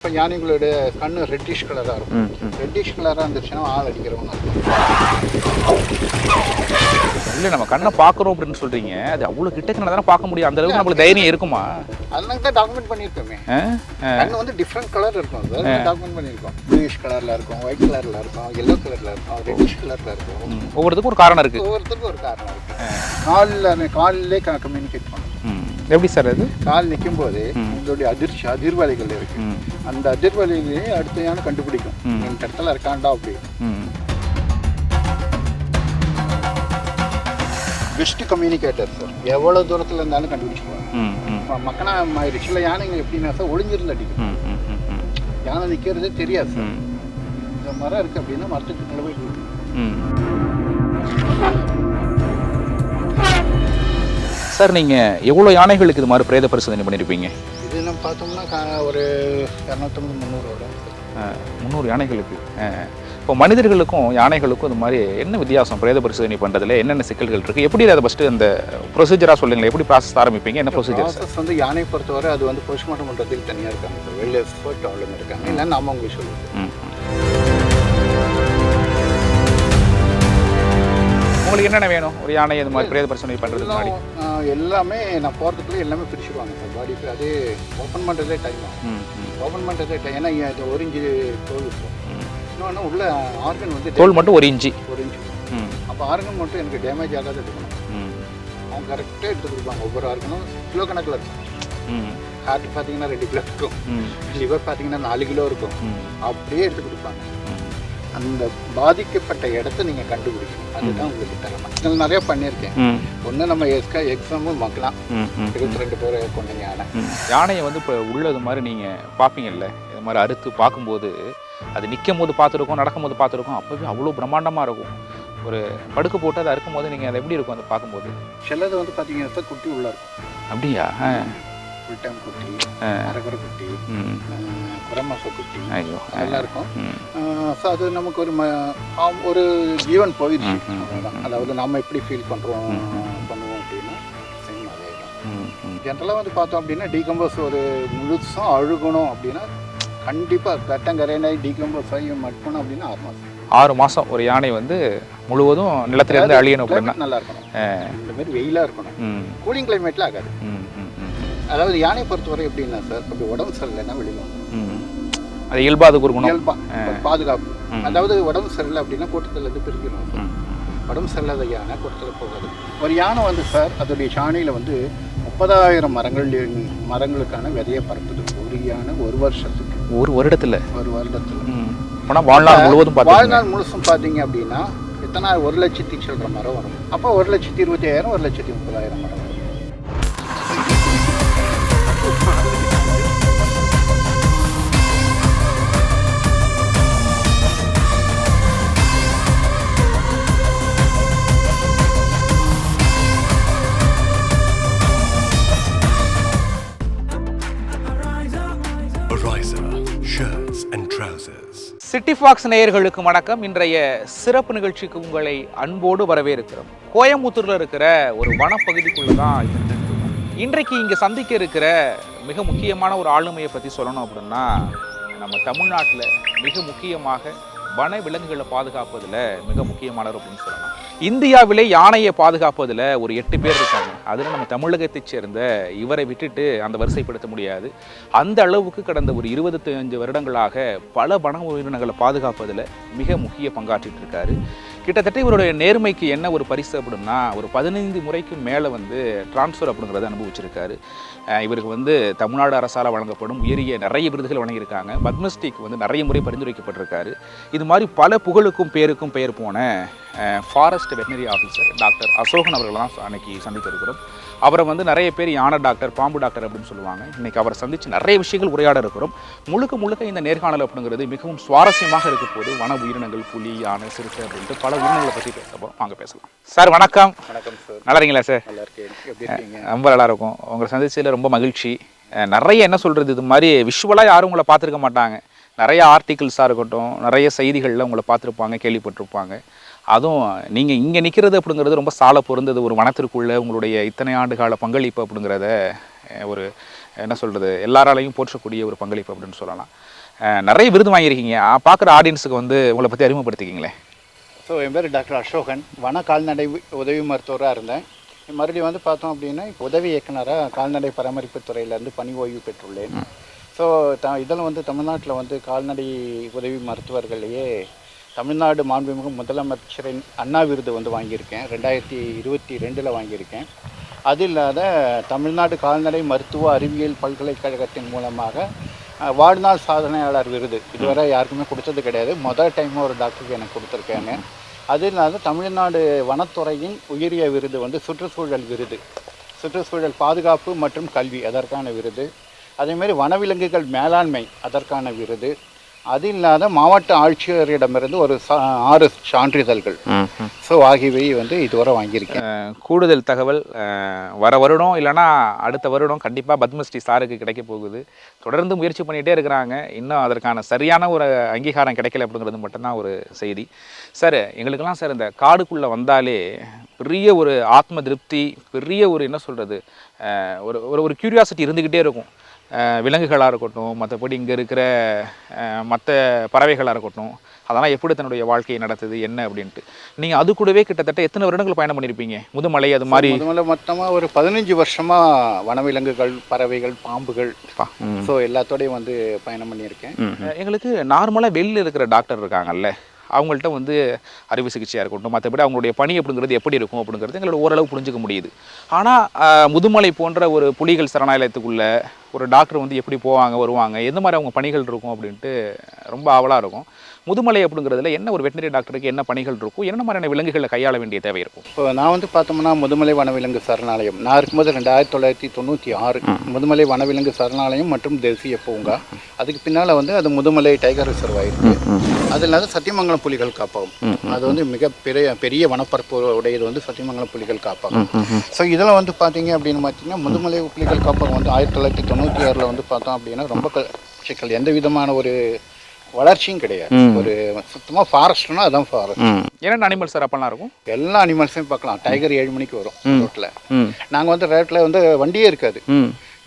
இப்போ யானைகளுடைய கண்ணு ரெட்டிஷ் கலராக இருக்கும். ரெட்டிஷ் கலராக இருந்துச்சுன்னா ஆள் அடிக்கிறவங்க இல்லை நம்ம கண்ணை பார்க்குறோம் அப்படின்னு சொல்கிறீங்க அது அவ்வளோ கிட்டக்கு தானே பார்க்க முடியும். அந்த அளவுக்கு நம்மளுக்கு தைரியம் இருக்குமா? அதனால தான் டாக்குமெண்ட் பண்ணியிருக்கோமே. கண்ணு வந்து டிஃப்ரெண்ட் கலர் இருக்கும். சார் டாக்குமெண்ட் பண்ணியிருக்கோம். ப்ளூயிஷ் கலரில் இருக்கும் ஒயிட் கலரில் இருக்கும் எல்லோ கலரில் இருக்கும் ரெட்டிஷ் கலரில் இருக்கும். ஒவ்வொருத்துக்கும் ஒரு காரணம் இருக்குது ஒவ்வொருத்தருக்கும் ஒரு காரணம் இருக்கு. காலில் காலிலே கம்யூனிகேட் பண்ணும் எப்படி சார் அது? கால் நிற்கும் போது உங்களுடைய அதிர்ச்சி அதிர்வலைகள் இருக்கு. அந்த அதிர்வலைகளே அடுத்த யானை கண்டுபிடிக்கும். இந்த இடத்துல இருக்காண்டா அப்படி. பெஸ்ட் கம்யூனிகேட்டர் சார் எவ்வளோ தூரத்தில் இருந்தாலும் இப்போ மக்கனா சில யானைங்க எப்படின்னா சார் ஒளிஞ்சிருந்து அடிக்கும் யானை நிற்கிறதே தெரியாது சார் இந்த மரம் இருக்குது அப்படின்னா மரத்துக்கு போய் சார் நீங்கள் எவ்வளோ யானைகளுக்கு இது மாதிரி பிரேத பரிசோதனை பண்ணியிருப்பீங்க இது நம்ம பார்த்தோம்னா கா- ஒரு இரநூத்தம்பது முந்நூறு வரும் முந்நூறு யானைகளுக்கு. இப்போ மனிதர்களுக்கும் யானைகளுக்கும் இது மாதிரி என்ன வித்தியாசம்? பிரேத பரிசோதனை பண்ணுறதுல என்னென்ன சிக்கல்கள் இருக்குது எப்படி அதை ஃபஸ்ட்டு அந்த ப்ரொசீஜராக சொல்லுங்களேன். எப்படி ப்ராசஸ் ஆரம்பிப்பீங்க? என்ன ப்ரொசீஜர் ப்ராசஸ் வந்து யானை பொறுத்தவரை அது வந்து போஸ்ட்மார்ட்டம் பண்ணுறதுக்கு தனியாக இருக்காங்க. சார் வெளில எக்ஸ்பர்ட் இருக்காங்க. இல்லை நாம உங்களுக்கு சொல்லுவோம் ம். உங்களுக்கு என்னென்ன வேணும்? ஒரு யானை இது மாதிரி பிரேத பரிசோதனை பண்ணுறதுக்கு முன்னாடி. எல்லாம், நான் போகிறதுக்குள்ளே எல்லாமே பிரிச்சுருவாங்க சார். பாடிக்கு அது ஓப்பன் பண்ணுறதே டைம் ஆகும் ஓப்பன் பண்ணுறதே டைம் ஏன்னா இங்க இது ஒரு இன்ச்சு தோல் இருக்கும். இன்னொன்று உள்ள ஆர்கன் வந்து தோல் மட்டும் ஒரு இன்ச்சு. ஒரு இன்ச்சு. அப்போ ஆர்கன் மட்டும் எனக்கு டேமேஜ் ஆகாத எடுக்கணும் அவங்க கரெக்டாக எடுத்து கொடுப்பாங்க. ஒவ்வொரு ஆர்கனும் கிலோ கணக்கில் இருக்கும். ஹார்ட் பார்த்தீங்கன்னா ரெண்டு கிலோ இருக்கும். லிவர் பார்த்தீங்கன்னா நாலு கிலோ இருக்கும். அப்படியே எடுத்து கொடுப்பாங்க. அந்த பாதிக்கப்பட்ட இடத்த நீங்கள் கண்டுபிடிக்கணும். அதுதான் உங்களுக்கு திறமை. நான் நிறைய பண்ணியிருக்கேன். ஒன்று நம்ம எக்ஸ்கா எக்ஸாமும் மக்களாம் ம் ம் இருபத்தி ரெண்டு பேர் கொண்ட யானை. யானையை வந்து இப்போ உள்ளது மாதிரி நீங்கள் பார்ப்பீங்கல்ல? இது மாதிரி அறுத்து பார்க்கும்போது அது நிற்கும் போது பார்த்துருக்கோம் நடக்கும்போது பார்த்துருக்கோம் அப்போவே அவ்வளோ பிரம்மாண்டமாக இருக்கும். ஒரு படுக்க போட்டு அதை அறுக்கும் போது நீங்கள் அதை எப்படி இருக்கும் அதை பார்க்கும்போது? சிலது வந்து பார்த்தீங்கன்னா குட்டி உள்ள இருக்கும். அப்படியா? ஃபுல் டைம் குட்டி. அரகுற குட்டி. குட்டி ஐயோ. அதெல்லாம் இருக்கும் ஸோ அது நமக்கு ஒரு ம ஒரு ஜீவன் போயிடுச்சு. அதாவது நம்ம எப்படி ஃபீல் பண்ணுறோம் பண்ணுவோம் அப்படின்னா சேம் அதே தான். ஜென்ரலாக வந்து பார்த்தோம் அப்படின்னா டீகம்போஸ் ஒரு முழுசும் அழுகணும் அப்படின்னா கண்டிப்பாக கட்டங்கரையினாய் டீகம்போஸ் ஆகி மட்டும் அப்படின்னா ஆறு மாதம் ஆறு மாதம் ஒரு யானை வந்து முழுவதும் நிலத்துல இருந்து அழியணும் அப்படின்னா. நல்லா இருக்கணும் இந்த மாதிரி வெயிலாக இருக்கணும். கூலிங் கிளைமேட்டில் ஆகாது. அதாவது யானை பொறுத்தவரை எப்படின்னா சார் அப்படி உடம்பு சரியில்லைன்னா வெளியில் அது இயல்பா அதுக்கு ஒரு குணம். இயல்பா பாதுகாப்பு. அதாவது உடம்பு சரியில்லை அப்படின்னா கூட்டத்துல இருந்து பிரிக்கணும். உடம்பு சரியில்லாத யானை கூட்டத்தில் போகாது. ஒரு யானை வந்து சார் அதோடைய சாணியில் வந்து முப்பதாயிரம் மரங்கள் மரங்களுக்கான விதையை பரப்புது. ஒரு யானை ஒரு வருஷத்துக்கு. ஒரு வருடத்தில்? ஒரு வருடத்தில். ஆனால் வாழ்நாள் முழுவதும் வாழ்நாள் முழுசும் பார்த்தீங்க அப்படின்னா எத்தனை ஒரு லட்சத்தி சில்லற மரம் வரும். அப்போ ஒரு லட்சத்தி இருபத்தி ஆயிரம் ஒரு லட்சத்தி முப்பதாயிரம் மரம் வரும். சிட்டி ஃபாக்ஸ் நேயர்களுக்கு வணக்கம். இன்றைய சிறப்பு நிகழ்ச்சிக்கு உங்களை அன்போடு வரவேற்கிறோம். கோயம்புத்தூரில் இருக்கிற ஒரு வனப்பகுதிக்குள்ள தான் இன்றைக்கு இங்கே சந்திக்க இருக்கிற மிக முக்கியமான ஒரு ஆளுமையை பற்றி சொல்லணும் அப்படின்னா நம்ம தமிழ்நாட்டில் மிக முக்கியமாக வன விலங்குகளை பாதுகாப்பதில் மிக முக்கியமானவர் அப்படின்னு சொல்லலாம். இந்தியாவிலே யானையை பாதுகாப்பதில் ஒரு எட்டு பேர் இருக்காங்க. அதில் நம்ம தமிழகத்தைச் சேர்ந்த இவரை விட்டுட்டு அந்த வரிசைப்படுத்த முடியாது. அந்த அளவுக்கு கடந்த ஒரு இருபத்தஞ்சு வருடங்களாக பல வன உயிரினங்களை பாதுகாப்பதில் மிக முக்கிய பங்காற்றிட்டு இருக்காரு கிட்டத்தட்ட இவருடைய நேர்மைக்கு என்ன ஒரு பரிசு அப்படின்னா ஒரு பதினைந்து முறைக்கு மேலே வந்து டிரான்ஸ்ஃபர் அப்படிங்கிறத அனுபவிச்சிருக்காரு. இவருக்கு வந்து தமிழ்நாடு அரசால் வழங்கப்படும் உயரிய நிறைய விருதுகள் வழங்கியிருக்காங்க. பத்மஸ்ரீக்கு வந்து நிறைய முறை பரிந்துரைக்கப்பட்டிருக்காரு. இது மாதிரி பல புகழுக்கும் பேருக்கும் பெயர் போன forest veterinary officer doctor Ashokan அவர்களை தான் சந்திக்க இருக்கிறோம் அவரை வந்து நிறைய பேர் யானை டாக்டர் பாம்பு டாக்டர் அப்படின்னு சொல்லுவாங்க. இன்னைக்கு அவரை சந்தித்து நிறைய விஷயங்கள் உரையாட இருக்கிறோம். முழுக்க முழுக்க இந்த நேர்காணல் அப்படிங்கிறது மிகவும் சுவாரஸ்யமாக இருக்க போது வன உயிரினங்கள் புலி யானை சிறுத்தை அப்படின்ட்டு பல உயிரினங்களை பற்றி பேச போகிறோம் வாங்க பேசலாம். சார் வணக்கம். வணக்கம் சார். நல்லா இருக்கீங்களா சார்? நல்லா இருக்கேன். ரொம்ப நல்லா இருக்கும். உங்களை சந்திச்சதில் ரொம்ப மகிழ்ச்சி. நிறைய என்ன சொல்கிறது இது மாதிரி விஷுவலாக யாரும் உங்களை பார்த்துருக்க மாட்டாங்க. நிறைய ஆர்டிகிள்ஸாக இருக்கட்டும் நிறைய செய்திகளில் உங்களை பார்த்துருப்பாங்க கேள்விப்பட்டிருப்பாங்க. அதுவும் நீங்கள் இங்கே நிற்கிறது அப்படிங்கிறது ரொம்ப சால பொருந்தது. ஒரு வனத்திற்குள்ள உங்களுடைய இத்தனை ஆண்டு கால பங்களிப்பு அப்படிங்கிறத ஒரு என்ன சொல்கிறது எல்லாராலையும் போற்றக்கூடிய ஒரு பங்களிப்பு அப்படின்னு சொல்லலாம். நிறைய விருது வாங்கியிருக்கீங்க. பார்க்குற ஆடியன்ஸுக்கு வந்து உங்களை பற்றி அறிமுகப்படுத்திக்கிங்களேன் ஸோ என் பேர் டாக்டர் அசோகன். வன கால்நடை உதவி மருத்துவராக இருந்தேன். மறுபடியும் வந்து பார்த்தோம் அப்படின்னா இப்போ உதவி இயக்குனராக கால்நடை பராமரிப்பு துறையிலேருந்து பணி ஓய்வு பெற்றுள்ளேன். ஸோ த இதில் வந்து தமிழ்நாட்டில் வந்து கால்நடை உதவி மருத்துவர்களையே தமிழ்நாடு மாண்புமிகு முதலமைச்சரின் அண்ணா விருது வந்து வாங்கியிருக்கேன். ரெண்டாயிரத்தி இருபத்தி ரெண்டில் வாங்கியிருக்கேன். அது இல்லாத தமிழ்நாடு கால்நடை மருத்துவ அறிவியல் பல்கலைக்கழகத்தின் மூலமாக வாழ்நாள் சாதனையாளர் விருது. இதுவரை யாருக்குமே கொடுத்தது கிடையாது. முதல் டைம் ஒரு டாக்டருக்கு எனக்கு கொடுத்துருக்காங்க அது இல்லாத தமிழ்நாடு வனத்துறையின் உயரிய விருது வந்து சுற்றுச்சூழல் விருது. சுற்றுச்சூழல் பாதுகாப்பு மற்றும் கல்வி அதற்கான விருது. அதேமாரி வனவிலங்குகள் மேலாண்மை அதற்கான விருது. அது இல்லாத மாவட்ட ஆட்சியரிடமிருந்து ஒரு சா ஆறு சான்றிதழ்கள். ஸோ ஆகியவை வந்து இதுவரை வாங்கியிருக்கேன். கூடுதல் தகவல் வர வருடம் இல்லைன்னா அடுத்த வருடம் கண்டிப்பாக பத்மஸ்ரீ சாருக்கு கிடைக்க போகுது. தொடர்ந்து முயற்சி பண்ணிகிட்டே இருக்கிறாங்க. இன்னும் அதற்கான சரியான ஒரு அங்கீகாரம் கிடைக்கல அப்படிங்கிறது மட்டும்தான் ஒரு செய்தி. சார் எங்களுக்கெல்லாம் சார் இந்த காடுக்குள்ளே வந்தாலே பெரிய ஒரு ஆத்ம திருப்தி பெரிய ஒரு என்ன சொல்கிறது ஒரு ஒரு ஒரு க்யூரியாசிட்டி இருந்துக்கிட்டே இருக்கும். விலங்குகளாக இருக்கட்டும் மற்றபடி இங்கே இருக்கிற மற்ற பறவைகளாக இருக்கட்டும் அதெல்லாம் எப்படி தன்னுடைய வாழ்க்கையை நடத்துது என்ன அப்படின்ட்டு. நீங்கள் அது கூடவே கிட்டத்தட்ட எத்தனை வருடங்கள் பயணம் பண்ணியிருப்பீங்க முதுமலை அது மாதிரி. முதல்ல மொத்தமாக ஒரு பதினஞ்சு வருஷமாக வனவிலங்குகள் பறவைகள் பாம்புகள். ஸோ எல்லாத்தோடையும் வந்து பயணம் பண்ணியிருக்கேன். எங்களுக்கு நார்மலாக வெளியில் இருக்கிற டாக்டர் இருக்காங்கல்ல அவங்கள்ட்ட வந்து அறுவை சிகிச்சையாக இருக்கட்டும் மற்றபடி அவங்களுடைய பணி அப்படிங்கிறது எப்படி இருக்கும் அப்படிங்கிறது எங்களோட ஓரளவு புரிஞ்சுக்க முடியுது. ஆனால் முதுமலை போன்ற ஒரு புலிகள் சரணாலயத்துக்குள்ள ஒரு டாக்டர் வந்து எப்படி போவாங்க வருவாங்க எந்த மாதிரி அவங்க பணிகள் இருக்கும் அப்படின்ட்டு ரொம்ப ஆவலாக இருக்கும். முதுமலை அப்படிங்கிறதுல என்ன ஒரு வெட்டினரி டாக்டருக்கு என்ன பணிகள் இருக்கும் என்ன மாதிரியான விலங்குகளை கையாள வேண்டிய தேவை இருக்கும்? இப்போ நான் வந்து பார்த்தோம்னா முதுமலை வனவிலங்கு சரணாலயம். நான் இருக்கும்போது ரெண்டாயிரத்தி தொள்ளாயிரத்தி தொண்ணூற்றி ஆறு முதுமலை வனவிலங்கு சரணாலயம் மற்றும் தேசிய பூங்கா. அதுக்கு பின்னால் வந்து அது முதுமலை டைகர் ரிசர்வ் ஆயிருக்கு. அது இல்லாத சத்தியமங்கலம் புலிகள் காப்பகம் அது வந்து மிக பெரிய பெரிய வனப்பரப்பு உடையது வந்து சத்தியமங்கலம் புலிகள் காப்பகம். ஸோ இதில் வந்து பார்த்தீங்க அப்படின்னு பார்த்தீங்கன்னா முதுமலை புலிகள் காப்பகம் வந்து ஆயிரத்தி தொள்ளாயிரத்தி தொண்ணூற்றி ஆறில் வந்து பார்த்தோம் அப்படின்னா ரொம்ப சிக்கல். எந்த விதமான ஒரு வளர்ச்சியும் கிடையாது. ஒரு சுத்தமாக ஃபாரஸ்ட்னா அதான் ஃபாரஸ்ட் என்னென்ன அனிமல்ஸ் சார் அப்பெல்லாம் இருக்கும்? எல்லா அனிமல்ஸையும் பார்க்கலாம். டைகர் ஏழு மணிக்கு வரும் ரோட்டில் நாங்கள் வந்து ரோட்டில் வந்து வண்டியே இருக்காது.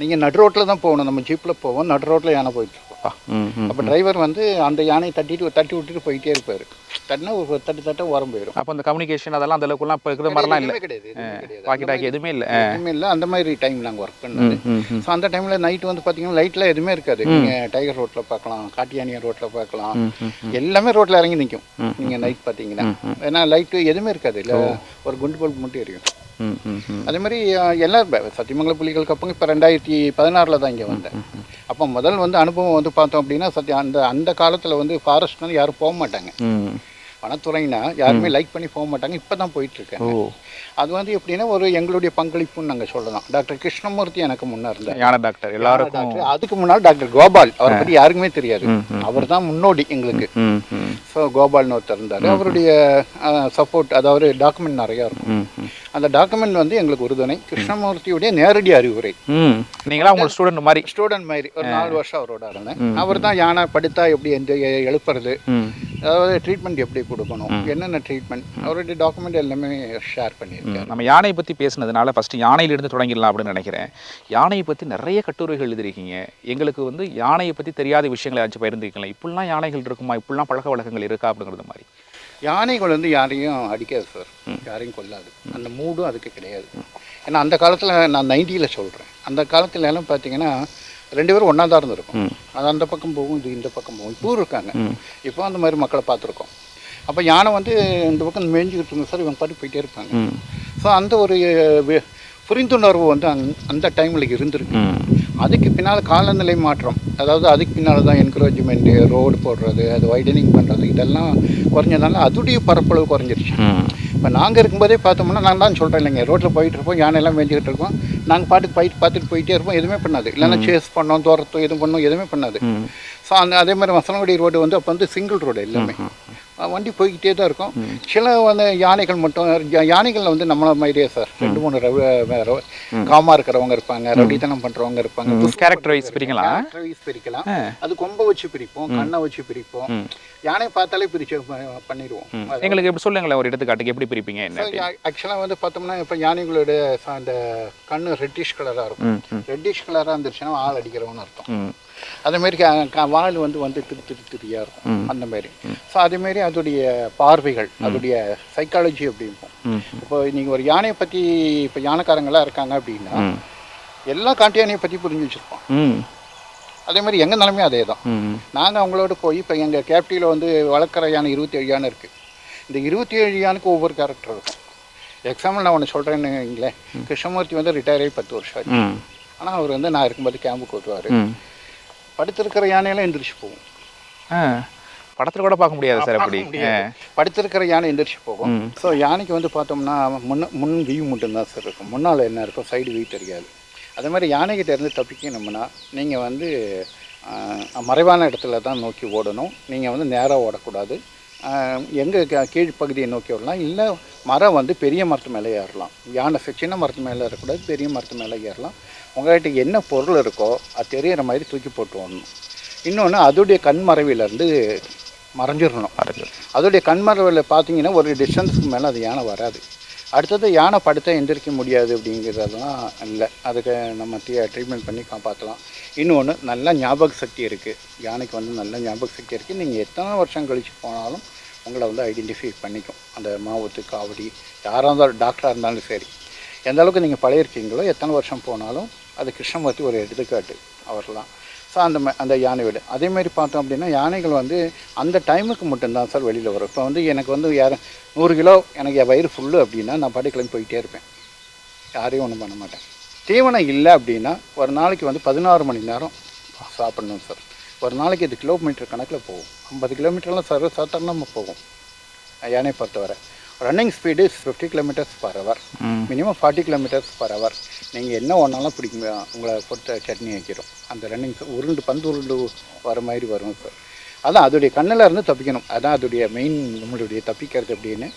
நீங்கள் நடு ரோட்டில் தான் போகணும். நம்ம ஜீப்பில் போவோம். நடு ரோட்டில் யானை போயிட்டு இருக்கோம். ம் ம் அப்போ டிரைவர் வந்து அந்த யானையை தட்டிட்டு தட்டி விட்டுட்டு போயிட்டே இருப்பார். தட்டினா ஒரு தட்டு தட்ட ஓரம் போயிடும் அப்போ இந்த கம்யூனிகேஷன் அதெல்லாம் அந்த அளவுக்குலாம் இப்போ இருக்கிற மாதிரிலாம் இல்லை. கிடையாது வாக்கி டாக்கி எதுவுமே இல்லை. எதுவுமே இல்லை. அந்த மாதிரி டைம் நாங்கள் ஒர்க் பண்ணது. ஸோ அந்த டைமில் நைட் வந்து பார்த்தீங்கன்னா லைட்டில் எதுவுமே இருக்காது. நீங்கள் டைகர் ரோட்டில் பார்க்கலாம் காட்டியானியா ரோட்டில் பார்க்கலாம் எல்லாமே ரோட்டில் இறங்கி நிற்கும் நீங்கள் நைட் பார்த்தீங்கன்னா ஏன்னா லைட்டு எதுவுமே இருக்காது. இல்லை ஒரு குண்டு பல்ப் மட்டும் எரியும். அதே மாதிரி எல்லாரும் ப- சத்தியமங்கலம் புலிகள் கப்பங்க இப்போ ரெண்டாயிரத்தி பதினாறில் தான் இங்கே வந்தேன். அப்போ முதல் வந்து அனுபவம் வந்து பார்த்தோம் அப்படின்னா சத்திய அந்த அந்த காலத்தில் வந்து ஃபாரஸ்ட் வந்து யாரும் போக மாட்டாங்க. ம் வனத்துறைனா யாருமே லைக் பண்ணி போக மாட்டாங்க. இப்போ தான் போயிட்டுருக்காங்க அது வந்து எப்படின்னா ஒரு எங்களுடைய பங்களிப்புன்னு நாங்கள் சொல்லலாம். டாக்டர் கிருஷ்ணமூர்த்தி எனக்கு முன்னே இருந்தார். யானை டாக்டர். டாக்டர். அதுக்கு முன்னால் டாக்டர் கோபால். அவரை பற்றி யாருக்குமே தெரியாது. அவர் தான் முன்னோடி எங்களுக்கு. ஸோ கோபால்னு ஒருத்தர் இருந்தார். அவருடைய சப்போர்ட் அதாவது டாக்குமெண்ட் நிறையா இருக்கும். அந்த டாக்குமெண்ட் வந்து எங்களுக்கு உறுதுணை. கிருஷ்ணமூர்த்தியுடைய நேரடி அறிவுரை. நீங்களா உங்க ஸ்டூடெண்ட் மாதிரி. ஸ்டூடெண்ட் மாதிரி. ஒரு நாலு வருஷம் அவரோட இருந்தேன் அவர் தான் யானை படுத்தா எப்படி எந்த எழுப்புறது? அதாவது ட்ரீட்மெண்ட் எப்படி கொடுக்கணும் என்னென்ன ட்ரீட்மெண்ட் அவருடைய டாக்குமெண்ட் எல்லாமே ஷேர் பண்ணியிருக்காரு. நம்ம யானையை பற்றி பேசுனதுனால ஃபஸ்ட்டு யானையிலிருந்து தொடங்கிடலாம் அப்படின்னு நினைக்கிறேன். யானையை பற்றி நிறைய கட்டுரைகள் எழுதிருக்கீங்க எங்களுக்கு வந்து யானையை பற்றி தெரியாத விஷயங்களை ஏதாச்சும் பகிர்ந்துருக்கலாம் இப்படிலாம் யானைகள் இருக்குமா? இப்படிலாம் பழக்க வழக்கங்கள் இருக்கா அப்படிங்கிறது மாதிரி. யானைகள் வந்து யாரையும் அடிக்காது சார் யாரையும் கொல்லாது. அந்த மூடும் அதுக்கு கிடையாது. ஏன்னா அந்த காலத்தில் நான் நைன்டியில் சொல்கிறேன் அந்த காலத்துல எல்லாம் பார்த்தீங்கன்னா ரெண்டு பேரும் ஒன்றா தான் இருந்திருக்கும். அது அந்த பக்கம் போகும் இது இந்த பக்கம் போகும். இப்போ இருக்காங்க. இப்போ அந்த மாதிரி மக்களை பார்த்துருக்கோம். அப்போ யானை வந்து இந்த பக்கம் மேய்ஞ்சிக்கிட்டு இருந்த சார் இவங்க பாட்டு போயிட்டே இருப்பாங்க. ஸோ அந்த ஒரு புரிந்துணர்வு வந்து அந்- அந்த டைமில் இருந்திருக்கு. அதுக்கு பின்னால் காலநிலை மாற்றம். அதாவது அதுக்கு பின்னால் தான் என்கரேஜ்மெண்ட்டு ரோடு போடுறது அது வைடனிங் பண்ணுறது இதெல்லாம் குறைஞ்சதுனால அதுடைய பரப்பளவு குறைஞ்சிருச்சு. இப்போ நாங்கள் இருக்கும்போதே பார்த்தோம்னா நான் தான் சொல்கிறேன் இல்லைங்க ரோட்டில் போயிட்டு இருப்போம் யானையெல்லாம் மேய்ஞ்சிக்கிட்டு இருக்கோம். நாங்கள் பாட்டுக்கு போயிட்டு பார்த்துட்டு போயிட்டே இருப்போம் எதுவுமே பண்ணாது. இல்லைன்னா சேஸ் பண்ணோம் தோரத்தோ எதுவும் பண்ணோம் எதுவுமே பண்ணாது. ஸோ அந்த அதே மாதிரி வசனகுடி ரோடு வந்து அப்போ வந்து சிங்கிள் ரோடு எல்லாமே வண்டி போய்கிட்டே தான் இருக்கும். சில வந்து யானைகள் மட்டும் யா- யானைகள்ல வந்து நம்மள மாதிரியே சார். ரெண்டு மூணு ரவ காமா இருக்கிறவங்க இருப்பாங்க ரவுடித்தனம் பண்றவங்க இருப்பாங்க. கேரக்டர் வைஸ் பிரிங்களா Character wise பிரிக்கலாம். அது கொம்பை வச்சு பிரிப்போம் கண்ணை வச்சு பிரிப்போம். யானை பார்த்தாலே பிரிச்சு பண்ணிடுவோம். எங்களுக்கு எப்படி சொல்லுங்களேன் ஒரு எடுத்துக்காட்டுக்கு. எப்படி பிரிப்பீங்க என்ன ஆக்சுவலாக வந்து பார்த்தோம்னா இப்போ யானைகளோட அந்த கண்ணு ரெட்டிஷ் கலராக இருக்கும். ரெட்டிஷ் கலராக இருந்துச்சுன்னா ஆள் அடிக்கிறவன்னு அர்த்தம். ம் அதே மாதிரி க- க- வால் வந்து வந்து திரு திரு திரியாக இருக்கும். அந்த மாதிரி ஸோ அதேமாரி அதோடைய பார்வைகள் அதோடைய சைக்காலஜி அப்படி இருக்கும்? ம். இப்போ நீங்கள் ஒரு யானையை பற்றி இப்போ யானைக்காரங்களாம் இருக்காங்க அப்படின்னா எல்லா காட்டு யானையை பற்றி புரிஞ்சு வச்சுருப்போம் அதே மாதிரி எங்கள் நிலமையும் அதே தான் நாங்கள் அவங்களோட போய் இப்போ எங்கள் கேப்டியில் வந்து வளர்க்குற யானை இருபத்தி ஏழு யானை இருக்குது இந்த இருபத்தி ஏழு யானைக்கு ஒவ்வொரு கேரக்டர் இருக்கும். எக்ஸாம்பிள் நான் ஒன்று சொல்கிறேன்னு கிருஷ்ணமூர்த்தி வந்து ரிட்டையர் ஆகி பத்து வருஷம் ஆச்சு. ஆனால் அவர் வந்து நான் இருக்கும்போது கேம்புக்கு ம். படுத்திருக்கிற யானையெல்லாம் எந்திரிச்சு போகும். படத்தில் கூட பார்க்க முடியாது சார் அப்படி. படுத்திருக்கிற யானை எந்திரிச்சு போகும். ஸோ யானைக்கு வந்து பார்த்தோம்னா முன்ன முன் வியூ மட்டும்தான் சார் இருக்கும். முன்னால் என்ன இருக்கும் சைடு வியூ தெரியாது. அதே மாதிரி யானைகிட்ட இருந்து தப்பிக்கணும்னா நீங்கள் வந்து மறைவான இடத்துல தான் நோக்கி ஓடணும். நீங்கள் வந்து நேராக ஓடக்கூடாது. எங்கே கீழ்ப்பகுதியை நோக்கி ஓடலாம். இல்லை மரம் வந்து பெரிய மரத்து மேலே ஏறலாம். யானை சின்ன மரத்து மேலே ஏறக்கூடாது பெரிய மரத்து மேலே ஏறலாம். உங்கள்கிட்ட என்ன பொருள் இருக்கோ அது தெரியிற மாதிரி தூக்கி போட்டு ஓடணும் இன்னொன்று அதோடைய கண்மறைவிலேருந்து மறைஞ்சிடணும். மறைஞ்சு அதோடைய கண்மறைவில் பார்த்தீங்கன்னா ஒரு டிஸ்டன்ஸுக்கு மேலே அது யானை வராது. அடுத்தது யானை படுத்தா எந்திரிக்க முடியாது அப்படிங்கிறதெல்லாம் இல்லை. அதுக்கு நம்ம ட்ரீட்மெண்ட் பண்ணி காப்பாற்றலாம் இன்னொன்று நல்ல ஞாபக சக்தி இருக்குது யானைக்கு வந்து நல்ல ஞாபக சக்தி இருக்குது நீங்கள் எத்தனை வருஷம் கழித்து போனாலும் உங்களை வந்து ஐடென்டிஃபை பண்ணிக்கும். அந்த மாவத்து காவடி யாராக இருந்தாலும் டாக்டராக இருந்தாலும் சரி. எந்த அளவுக்கு நீங்கள் பழையிருக்கீங்களோ எத்தனை வருஷம் போனாலும் அது கிருஷ்ணமூர்த்தி ஒரு எடுத்துக்காட்டு அவர்லாம். ஸோ அந்த அந்த யானை வீடு அதேமாரி பார்த்தோம் அப்படின்னா யானைகள் வந்து அந்த டைமுக்கு மட்டும்தான் சார் வெளியில் வரும். இப்போ வந்து எனக்கு வந்து யாரும் நூறு கிலோ எனக்கு என் வயிறு ஃபுல்லு அப்படின்னா நான் பாட்டி கிளம்பி போயிட்டே இருப்பேன். யாரையும் ஒன்றும் பண்ண மாட்டேன். தீவனம் இல்லை அப்படின்னா ஒரு நாளைக்கு வந்து பதினாறு மணி நேரம் சாப்பிடணும் சார் ஒரு நாளைக்கு இது கிலோமீட்டர் கணக்கில் போகும். ஐம்பது கிலோமீட்டர்லாம் சர்வ சாதாரணமாக போகும். யானையை பொறுத்தவரை. Running speed fifty kilometres per hour minimum forty kilometres per hour நீங்கள் என்ன ஒன்றாலும் பிடிக்கும் உங்களை பொறுத்த சட்னி வைக்கிறோம். அந்த ரன்னிங் உருண்டு பந்து உருண்டு வர மாதிரி வரும் சார் அதான் அதோடைய கண்ணில் இருந்து தப்பிக்கணும். அதான் அதோடைய மெயின் நம்மளுடைய தப்பிக்கிறது அப்படின்னு.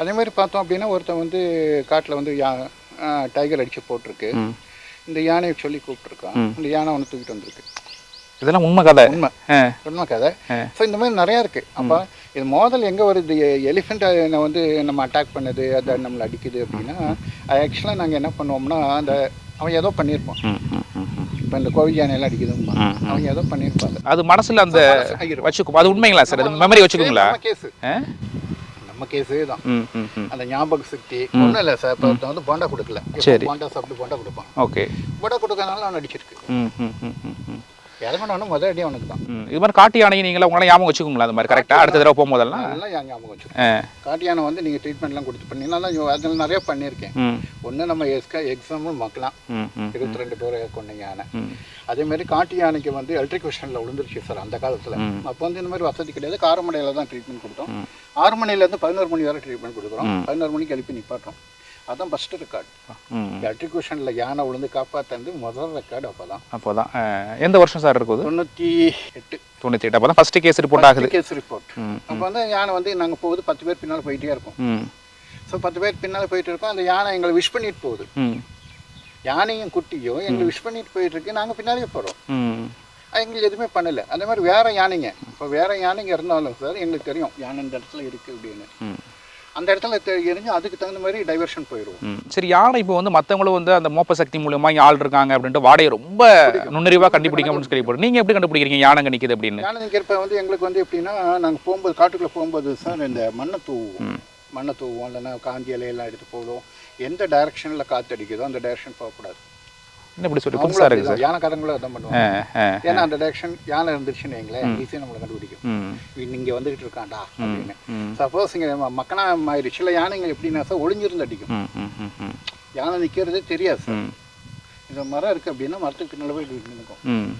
அதே மாதிரி பார்த்தோம் அப்படின்னா ஒருத்தன் வந்து காட்டில் வந்து யா டைகர் அடித்து போட்டிருக்கு. இந்த யானையை சொல்லி கூப்பிட்ருக்கான் இந்த யானை ஒன்று தூக்கிட்டு வந்திருக்கு. இதெல்லாம் உண்மை கதை. உண்மை. உண்மை கதை. ஸோ இந்த மாதிரி நிறையா இருக்குது அப்போ இது மோதல் எங்கே வருது? எலிஃபெண்ட்டை வந்து நம்ம அட்டாக் பண்ணுது அதை நம்மளை அடிக்குது அப்படின்னா ஆக்சுவலாக நாங்கள் என்ன பண்ணுவோம்னா அந்த அவன் ஏதோ பண்ணியிருப்பான். இப்போ இந்த கோவில் யானையெல்லாம் அடிக்குதும்மா அவன் ஏதோ பண்ணியிருப்பாங்க அது மனசுல அந்த. வச்சுக்கும். அது உண்மைங்களா சார்? அது மெமரி வச்சுக்கோங்களா? கேஸு? நம்ம கேஸே தான். அந்த ஞாபக சக்தி. ஒன்றும் இல்லை சார். இப்போ வந்து போண்டா கொடுக்கல. சரி. போண்டா சாப்பிட்டு போண்டா கொடுப்பான். ஓகே. போண்டா கொடுக்கறனால அவன் அடிச்சிருக்கு. ம் ம் ம் ம் ம். இறங்கணும்னு முதல் அடி அவனுக்கு தான் இது மாதிரி காட்டு யானை நீங்களா உங்களால் ஞாபகம் வச்சுக்கோங்களா அது மாதிரி கரெக்டாக அடுத்த தடவை போகும்போதெல்லாம்? நல்லா ஞாபகம் வச்சிருக்கோம் ஆ. காட்டு யானை வந்து நீங்கள் ட்ரீட்மெண்ட்லாம் கொடுத்து பண்ணீங்கன்னா தான் அதில் நிறைய பண்ணியிருக்கேன். ஒன்று நம்ம எஸ்கா எக்ஸாம்பிள் மக்களாம் இருபத்தி ரெண்டு பேர் கொண்ட யானை. அதே மாதிரி காட்டு யானைக்கு வந்து எலக்ட்ரிகேஷனில் விழுந்துருச்சு சார் அந்த காலத்தில். அப்போ வந்து இந்த மாதிரி வசதி கிடையாது. காரமடையில் தான் ட்ரீட்மெண்ட் கொடுத்தோம். ஆறு மணிலேருந்து பதினோரு மணி வரை ட்ரீட்மெண்ட் கொடுக்குறோம். பதினோரு மணிக்கு எழுப்பி நிப்பாட்டுறோம். அதான் ஃபஸ்ட்டு ரெக்கார்டு ம். எலக்ட்ரிகேஷனில் யானை விழுந்து காப்பாற்றுறது முதல் ரெக்கார்டு அப்போ தான் அப்போ தான் எந்த வருஷம் சார் இருக்குது? தொண்ணூற்றி எட்டு. தொண்ணூற்றி எட்டு. அப்போ தான் ஃபஸ்ட்டு கேஸ் ரிப்போர்ட் ஆகுது. கேஸ் ரிப்போர்ட் அப்போ வந்து யானை வந்து நாங்கள் போகுது பத்து பேர் பின்னால் போயிட்டே இருக்கோம். ஸோ பத்து பேர் பின்னால் போயிட்டு இருக்கோம். அந்த யானை எங்களை விஷ் பண்ணிட்டு போகுது. யானையும் குட்டியும் எங்களை விஷ் பண்ணிட்டு போயிட்டு இருக்கு. நாங்கள் பின்னாலே போகிறோம் எங்களுக்கு எதுவுமே பண்ணலை. அந்த மாதிரி வேற யானைங்க. இப்போ வேற யானைங்க இருந்தாலும் சார் எங்களுக்கு தெரியும். யானை இந்த இடத்துல இருக்குது அப்படின்னு. அந்த இடத்துல எரிஞ்சு அதுக்கு தகுந்த மாதிரி டைவர்ஷன் போயிடுவோம் ம். சரி யானை இப்போ வந்து மற்றவங்களும் வந்து அந்த மோப்ப சக்தி மூலியமா இங்கே ஆள் இருக்காங்க அப்படின்ட்டு வாடையை ரொம்ப நுண்ணறிவாக கண்டுபிடிக்க அப்படின்னு கேள்விப்படும் நீங்கள் எப்படி கண்டுபிடிக்கிறீங்க யானைங்க நிற்குது அப்படின்னு? யானை நிற்கிறப்ப வந்து எங்களுக்கு வந்து எப்படின்னா நாங்கள் போகும்போது காட்டுக்குள்ளே போகும்போது சார் இந்த மண்ணை தூவுவோம். மண்ணை தூவுவோம். இல்லைன்னா காஞ்சி இலையெல்லாம் எடுத்து போடுவோம். எந்த டைரக்ஷனில் காற்று அடிக்குதோ அந்த டைரக்ஷன் போகக்கூடாது. என்ன இப்படி சொல்லி? புதுசாக இருக்குது சார். அப்படிதான். யானைக்காரங்களும் அதான் பண்ணுவாங்க. ஏன்னா அந்த டைரக்ஷன் யானை இருந்துச்சுன்னு வைங்களேன் ஈஸியாக நம்மளை கண்டுபிடிக்கும். இங்கே வந்துகிட்டு இருக்கான்டா அப்படின்னு. சப்போஸ் இங்கே மக்கனா மாதிரி சில யானைகள் எப்படின்னா சார் ஒளிஞ்சிருந்து அடிக்கும். யானை நிற்கிறதே தெரியாது சார். இந்த மரம் இருக்குது அப்படின்னா மரத்துக்கு பின்னால் போய் நிற்கும்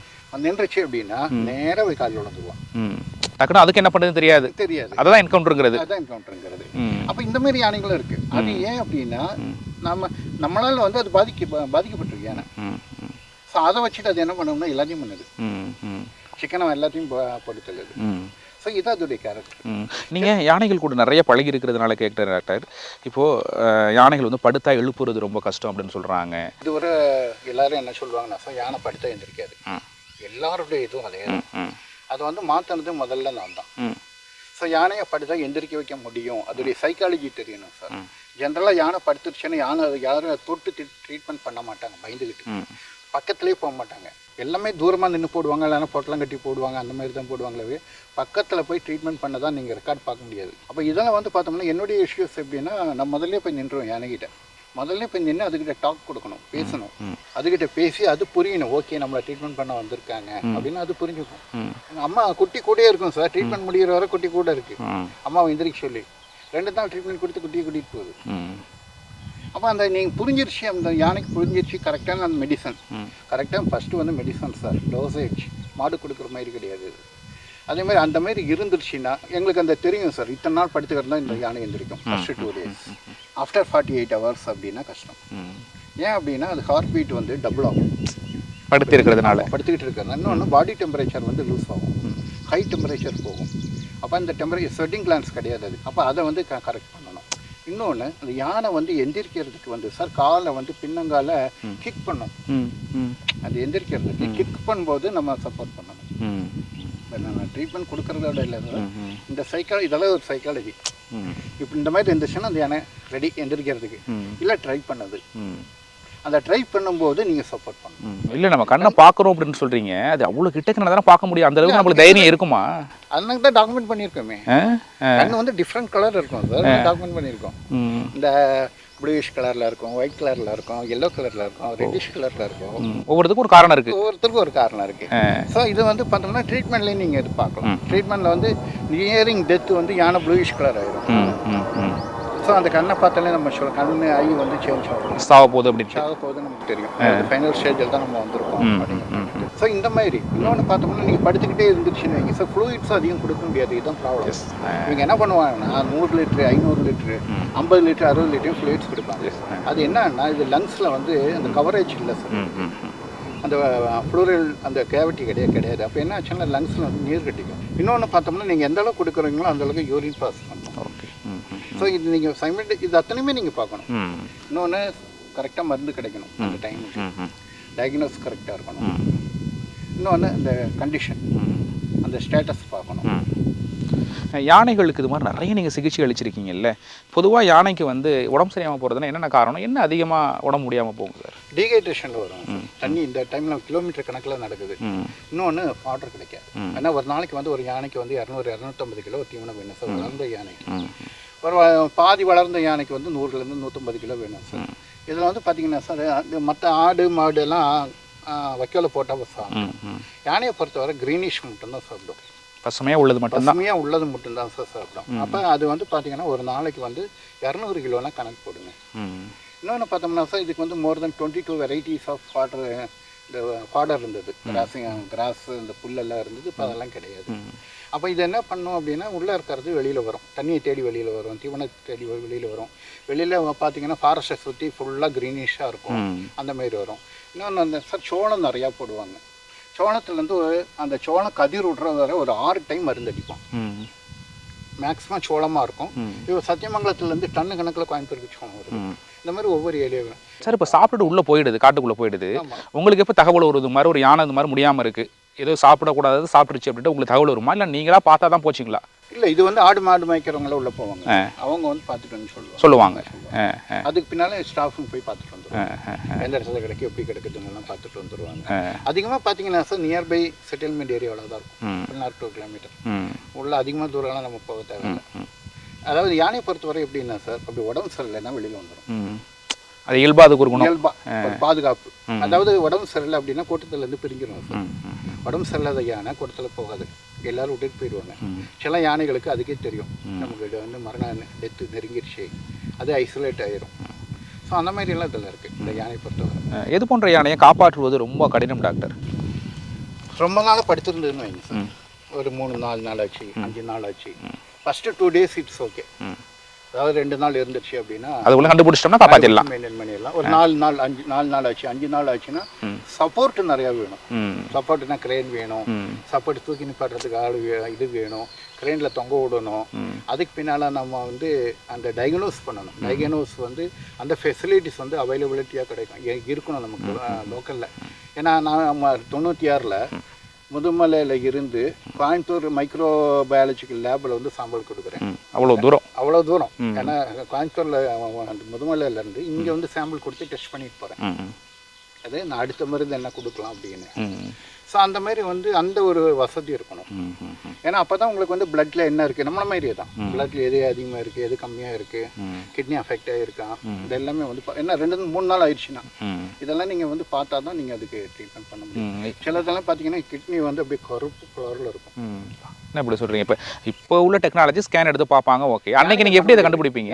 நின்றுச்சு அப்படின்னா நேராக போய் காலில் விழுந்துருவான் ம். டக்குனு அதுக்கு என்ன பண்ணுறதுன்னு தெரியாது. தெரியாது. அதுதான் என்கவுண்டருங்கிறது அதான் என்கவுண்டருங்கிறது அப்போ இந்த மாதிரி யானைகளும் இருக்கு. அது ஏன் அப்படின்னா நம்ம நம்மளால வந்து அது பாதிக்க பாதிக்கப்பட்டிருக்கு யானை. ஸோ அதை வச்சுட்டு அது என்ன பண்ணோம்னா எல்லாத்தையும் பண்ணுது. ம் ம். சிக்கனை எல்லாத்தையும் ப- போட்டு தள்ளுது. ம். ஸோ இது அதோடைய கேரக்டர் நீங்கள் யானைகள் கூட நிறைய பழகி இருக்கிறதுனால கேட்குறேன் டாக்டர். இப்போது யானைகள் வந்து படுத்தா எழுப்புறது ரொம்ப கஷ்டம் அப்படின்னு சொல்கிறாங்க இது ஒரு எல்லாரும் என்ன சொல்லுவாங்கன்னா யானை படுத்தா எந்திரிக்காது. ம். எல்லாருடைய இதுவும் அதே தான். அதை வந்து மாற்றினது முதல்ல நான் தான். ஸோ யானையை படுத்தா எந்திரிக்க வைக்க முடியும். அதோடைய சைக்காலஜி தெரியணும் சார் ஜென்ரலாக யானை படுத்துருச்சுன்னா யானை அதை யாரும் தொட்டு ட்ரீட்மெண்ட் பண்ண மாட்டாங்க பயந்துக்கிட்டு. பக்கத்துலேயே போக மாட்டாங்க. எல்லாமே தூரமாக நின்று போடுவாங்க இல்லைன்னா பொட்டலம் கட்டி போடுவாங்க அந்த மாதிரி தான் போடுவாங்களே பக்கத்தில் போய் ட்ரீட்மெண்ட் பண்ண தான் நீங்கள் ரெக்கார்ட் பார்க்க முடியாது. அப்போ இதெல்லாம் வந்து பார்த்தோம்னா என்னுடைய இஷ்யூஸ் எப்படின்னா நான் முதல்ல போய் நின்றுவேன் யானைகிட்ட. முதல்ல போய் நின்று அதுக்கிட்ட டாக் கொடுக்கணும் பேசணும். அதுக்கிட்ட பேசி அது புரியணும். ஓகே நம்மளை ட்ரீட்மெண்ட் பண்ண வந்திருக்காங்க அப்படின்னு அது புரிஞ்சுக்கும். அம்மா குட்டி கூடயே இருக்கும் சார். ட்ரீட்மெண்ட் முடிகிற வரை குட்டி கூட இருக்கு. ம். அம்மாவை எந்திரிக்க சொல்லி. ரெண்டு நாள் ட்ரீட்மெண்ட் கொடுத்து குட்டியை கூட்டிகிட்டு போகுது. அப்போ அந்த நீங்கள் புரிஞ்சிருச்சு அந்த யானைக்கு புரிஞ்சிருச்சு கரெக்டான அந்த மெடிசன். கரெக்டாக ஃபஸ்ட்டு வந்து மெடிசன் சார் டோசேஜ் மாடு கொடுக்குற மாதிரி கிடையாது. அதே மாதிரி அந்த மாதிரி இருந்துருச்சுன்னா எங்களுக்கு அந்த தெரியும் சார். இத்தனை நாள் படுத்துக்கிறது தான் இந்த யானை எந்திரிக்கும். First two days after forty eight hours அப்படின்னா கஷ்டம். ஏன் அப்படின்னா அது ஹார்ட் பீட் வந்து டபுள் ஆகும். படுத்து இருக்கிறதுனால படுத்துக்கிட்டு இருக்கிறது இன்னொன்று பாடி டெம்பரேச்சர் வந்து லூஸ் ஆகும். ஹை டெம்பரேச்சர் போகும். அப்போ அந்த டெம்பரேச்சர் ஸ்வெட்டிங் கிளான்ஸ் கிடையாது அது. அப்போ அதை வந்து கரெக்ட் பண்ணணும். இன்னொன்று அந்த யானை வந்து எந்திரிக்கிறதுக்கு வந்து சார் காலை வந்து பின்னங்கால கிக் பண்ணும். அது எந்திரிக்கிறதுக்கு கிக் பண்ணும்போது நம்ம சப்போர்ட் பண்ணணும். நம்ம ட்ரீட்மெண்ட் கொடுக்கறதோட இல்லை இந்த சைக்காலஜி இதெல்லாம் ஒரு சைக்காலஜி இப்போ இந்த மாதிரி இருந்துச்சுன்னா அந்த யானை ரெடி எந்திரிக்கிறதுக்கு. இல்லை ட்ரை பண்ணது. அந்த ட்ரை பண்ணும்போது நீங்கள் சப்போர்ட் பண்ணணும். இல்ல நம்ம கண்ணை பார்க்குறோம் அப்படின்னு சொல்றீங்க. அது அவ்வளவு கிட்டக்கு தானே பார்க்க முடியும். அந்த அளவுக்கு நம்மளுக்கு தைரியம் இருக்குமா? அதனால தான் டாக்குமெண்ட் பண்ணியிருக்கோமே. கண்ணு வந்து டிஃப்ரெண்ட் கலர் இருக்கும் சார் டாக்குமெண்ட் பண்ணியிருக்கோம். இந்த ப்ளூயிஷ் கலரில் இருக்கும் ஒயிட் கலரில் இருக்கும் எல்லோ கலரில் இருக்கும் ரெட்டிஷ் கலரில் இருக்கும். ஒவ்வொருத்துக்கும் ஒரு காரணம் இருக்கு. ஒவ்வொருத்தருக்கும் ஒரு காரணம் இருக்கு. ஸோ இது வந்து பார்த்தோம்னா ட்ரீட்மெண்ட்லேயும் நீங்கள் இது பார்க்கலாம். ட்ரீட்மெண்ட்டில் வந்து நியரிங் டெத் வந்து யானை ப்ளூயிஷ் கலர் ஆயிடும் ம் ம் ம். ஸோ அந்த கண்ணை பார்த்தாலே நம்ம சொல்ல கண்ணு ஐ வந்து சேஞ்ச் ஆகும். சாவ போகுது அப்படின்ட்டு ஆக போகுது நமக்கு தெரியும். ஃபைனல் ஸ்டேஜில் தான் நம்ம வந்திருக்கோம் அப்படிங்கிறது. ஸோ இந்த மாதிரி இன்னொன்று பார்த்தோம்னா நீங்கள் படுத்துக்கிட்டே இருந்துச்சுன்னு வைங்க. சார் ஃப்ளூயிட்ஸ் அதிகம் கொடுக்க முடியாது. இதுதான் ப்ராப்ளம் இவங்க என்ன பண்ணுவாங்கன்னா நூறு லிட்ரு ஐநூறு லிட்ரு ஐம்பது லிட்டர் அறுபது லிட்டரும் ஃப்ளூயிட்ஸ் கொடுப்பாங்க. அது என்னன்னா இது லங்ஸில் வந்து அந்த கவரேஜ் இல்லை சார். அந்த ஃப்ளூரல் அந்த கேவிட்டி கிடையாது கிடையாது. அப்போ என்ன ஆச்சுன்னா லங்ஸில் வந்து நீர் கட்டிக்கும். இன்னொன்று பார்த்தோம்னா நீங்கள் எந்த அளவுக்கு கொடுக்குறீங்களோ அந்த அளவுக்கு யூரின் பாஸ் பண்ணணும் ஓகே ஸோ இது நீங்கள் சைமெண்ட் இது அத்தனையுமே நீங்கள் பார்க்கணும். இன்னொன்று கரெக்டாக மருந்து கிடைக்கணும் அந்த டைமுக்கு டயக்னோஸ் கரெக்டாக இருக்கணும். இன்னொன்று இந்த கண்டிஷன் அந்த ஸ்டேட்டஸ் பார்க்கணும். யானைகளுக்கு இது மாதிரி நிறைய நீங்கள் சிகிச்சை அளிச்சிருக்கீங்கல்ல. பொதுவாக யானைக்கு வந்து உடம்பு சரியாமல் போகிறதுனா என்னென்ன காரணம்? என்ன அதிகமாக உடம்பு முடியாமல் போகும் சார்? டீஹைட்ரேஷனில் வரும் தண்ணி இந்த டைமில் கிலோமீட்டர் கணக்கில் நடக்குது. இன்னொன்று வாட்டர் கிடைக்காது. ஏன்னா ஒரு நாளைக்கு வந்து ஒரு யானைக்கு வந்து இரநூறு இரநூத்தம்பது கிலோ தீவனம் வேணும் சார். வளர்ந்த யானைக்கு ஒரு பாதி வளர்ந்த யானைக்கு வந்து நூறுலேருந்து நூற்றம்பது கிலோ வேணும் சார். இதில் வந்து பார்த்தீங்கன்னா சார் மற்ற ஆடு மாடு எல்லாம் வைக்கோல போட்டால் சாப்பிடும் யானையை பொறுத்தவரை க்ரீனிஷ் மட்டும்தான் சாப்பிடும் பசுமையாக உள்ளது மட்டும்தான் பசுமையாக உள்ளது மட்டும்தான் சார் சாப்பிடும் அப்போ அது வந்து பார்த்தீங்கன்னா ஒரு நாளைக்கு வந்து இரநூறு கிலோலாம் கணக்கு போடுங்க இன்னொன்று பார்த்தோம்னா சார் இதுக்கு வந்து more than twenty two varieties of fodder இந்த ஃபாடர் இருந்தது கிராஸ் கிராஸ் இந்த புல்லெல்லாம் இருந்தது இப்போ அதெல்லாம் கிடையாது அப்போ இது என்ன பண்ணும் அப்படின்னா உள்ளே இருக்கிறது வெளியில் வரும் தண்ணியை தேடி வெளியில் வரும் தீவனத்தை தேடி வெளியில் வரும் வெளியில் பார்த்தீங்கன்னா ஃபாரஸ்ட்டை சுற்றி ஃபுல்லாக க்ரீனிஷாக இருக்கும். அந்த மாதிரி வரும் இன்னொன்று அந்த சார் சோளம் நிறையா போடுவாங்க. சோளத்துலேருந்து அந்த சோளம் கதிர் விட்ற வரை ஒரு ஆறு டைம் மருந்து அடிப்போம். மேக்ஸிமம் சோளமாக இருக்கும். இப்போ சத்தியமங்கலத்துலேருந்து டன்னு கணக்கில் கோயம்புத்தூருக்கு சோளம் வருது ம். இந்த மாதிரி ஒவ்வொரு ஏரியாவும். சார் இப்போ சாப்பிட்டுட்டு உள்ளே போயிடுது காட்டுக்குள்ளே போயிடுது. உங்களுக்கு எப்போ தகவல் வருது மாதிரி ஒரு யானை இது மாதிரி முடியாமல் இருக்குது ஏதோ சாப்பிடக்கூடாது சாப்பிட்டுருச்சு அப்படின்ட்டு உங்களுக்கு தகவல் வருமா? இல்லை நீங்களா பார்த்தா தான் போச்சிங்களா? இல்லை இது வந்து ஆடு மாடு மேய்க்கிறவங்கள உள்ள போவாங்க. அவங்க வந்து பார்த்துட்டு வந்து சொல்லுவாங்க. சொல்லுவாங்க. அதுக்கு பின்னால ஸ்டாஃபும் போய் பார்த்துட்டு ஆ வந்துருவாங்க எந்த இடத்துல கிடைக்கும் எப்படி கிடைக்குதுங்கெல்லாம் பார்த்துட்டு வந்துருவாங்க. ஆ. அதிகமாக பார்த்தீங்கன்னா சார் நியர்பை செட்டில்மெண்ட் ஏரியாவில் தான் இருக்கும். பதினாறு டூ கிலோமீட்டர் உள்ள அதிகமாக தூரம்லாம் நம்ம போக தேவையில்லை. அதாவது யானையை பொறுத்தவரை எப்படின்னா சார் அப்படி உடம்பு சரியில்லைன்னா வெளியில் வந்துடும் அது இயல்பா அதுக்கு ஒரு குணம். இயல்பா பாதுகாப்பு. அதாவது உடம்பு சரியில்லை அப்படின்னா கூட்டத்துலேருந்து பிரிஞ்சிடும் உடம்பு சரியில்லாத யானை கூட்டத்தில் போகாது. எல்லாரும் விட்டுட்டு போயிடுவாங்க. சில யானைகளுக்கு அதுக்கே தெரியும். நமக்கு வந்து மரண டெத்து நெருங்கிடுச்சு அது ஐசோலேட் ஆயிரும். ஸோ அந்த மாதிரிலாம் இதில் இருக்குது இந்த யானை பொறுத்தவரை. எது போன்ற யானையை காப்பாற்றுவது ரொம்ப கடினம் டாக்டர்? ரொம்ப நாள் படுத்திருந்ததுன்னு வைங்க சார். ஒரு மூணு நாலு நாள் ஆச்சு அஞ்சு நாள் ஆச்சு. First two days it's okay. அதாவது ரெண்டு நாள் இருந்துச்சு அப்படின்னா அதுக்குள்ள கண்டுபிடிச்சிட்டோம்னா காப்பாற்றிடலாம் மெயின்டைன் பண்ணிடலாம். ஒரு நாலு நாள் அஞ்சு நாலு நாள் ஆச்சு. அஞ்சு நாள் ஆச்சுன்னா சப்போர்ட் நிறையா வேணும். சப்போர்ட்னா கிரேன் வேணும். சப்போர்ட் தூக்கி நிப்பாட்டுறதுக்கு ஆள் இது வேணும். கிரெயினில் தொங்க விடணும். அதுக்கு பின்னால் நம்ம வந்து அந்த டயக்னோஸ் பண்ணணும். டயக்னோஸ் வந்து அந்த ஃபெசிலிட்டிஸ் வந்து அவைலபிலிட்டியாக கிடைக்கும். இருக்கணும் நமக்கு லோக்கலில் ஏன்னா நான் நம்ம தொண்ணூற்றி ஆறில் முதுமலையில் இருந்து கோயம்புத்தூர் மைக்ரோ பயாலஜிக்கல் லேபில் வந்து சாம்பல் கொடுக்குறேன். அவ்வளோ தூரம். அவ்வளோ தூரம். ஏன்னா கோயம்புத்தூரில் முதுமலையிலேருந்து இங்கே வந்து சாம்பிள் கொடுத்து டெஸ்ட் பண்ணிட்டு போகிறேன் அது நான் அடுத்த மருந்து என்ன கொடுக்கலாம் அப்படின்னு. ஸோ அந்த மாதிரி வந்து அந்த ஒரு வசதி இருக்கணும். ஏன்னா அப்போ தான் உங்களுக்கு வந்து பிளட்ல என்ன இருக்குது நம்மள மாதிரியே தான். பிளட்ல எது அதிகமாக இருக்குது எது கம்மியாக இருக்குது. கிட்னி அஃபெக்ட் ஆகிருக்கா இது எல்லாமே வந்து என்ன ரெண்டு மூணு நாள் ஆயிடுச்சுன்னா. இதெல்லாம் நீங்கள் வந்து பார்த்தா தான் நீங்கள் அதுக்கு ட்ரீட்மெண்ட் பண்ண முடியும். சிலதெல்லாம் பார்த்தீங்கன்னா கிட்னி வந்து அப்படியே கருப்பு கலரில் இருக்கும். என்ன இப்படி சொல்றீங்க? இப்போ இப்போ உள்ள டெக்னாலஜி ஸ்கேன் எடுத்து பார்ப்பாங்க ஓகே அன்னைக்கு நீங்க எப்படி இதை கண்டுபிடிப்பீங்க?